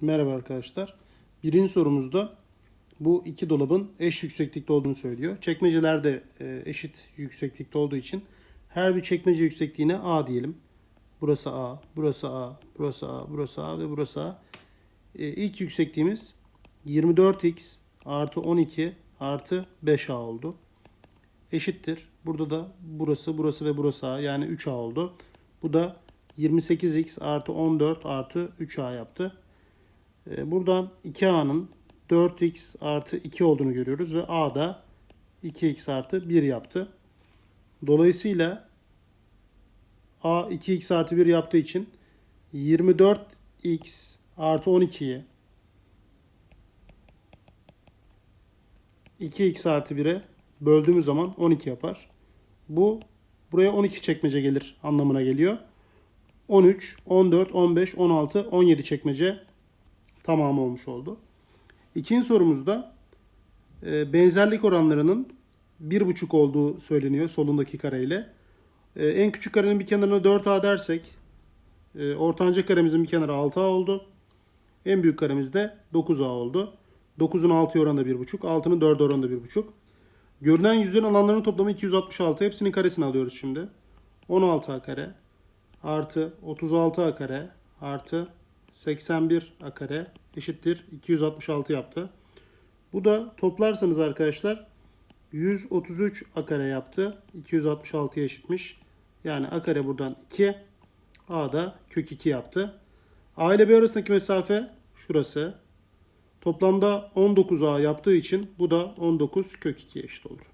Merhaba arkadaşlar. Birinci sorumuzda bu iki dolabın eş yükseklikte olduğunu söylüyor. Çekmeceler de e, eşit yükseklikte olduğu için her bir çekmece yüksekliğine A diyelim. Burası A, burası A, burası A, burası A ve burası A. E, İlk yüksekliğimiz 24x artı 12 artı 5A oldu. Eşittir. Burada da burası, burası ve burası A yani 3A oldu. Bu da 28x artı 14 artı 3A yaptı. Ee, Buradan 2A'nın 4x artı 2 olduğunu görüyoruz ve A da 2x artı 1 yaptı. Dolayısıyla A 2x artı 1 yaptığı için 24x artı 12'yi 2x artı 1'e böldüğümüz zaman 12 yapar. Bu buraya 12 çekmece gelir anlamına geliyor. 13, 14, 15, 16, 17 çekmece tamamı olmuş oldu. İkinci sorumuzda e, benzerlik oranlarının 1,5 olduğu söyleniyor solundaki kareyle. E, en küçük karenin bir kenarına 4A dersek e, ortanca karemizin bir kenarı 6A oldu. En büyük karemiz de 9A oldu. 9'un 6'ya oranı da 1,5. 6'nın 4'e oranı da 1,5. Görünen yüzlerin alanlarının toplamı 266. Hepsinin karesini alıyoruz şimdi. 16A kare artı 36A kare artı 81 a kare eşittir 266 yaptı. Bu da toplarsanız arkadaşlar 133 a kare yaptı. 266'ya eşitmiş. Yani a kare buradan 2. A da kök 2 yaptı. A ile B arasındaki mesafe şurası. Toplamda 19A yaptığı için bu da 19 kök 2 eşit olur.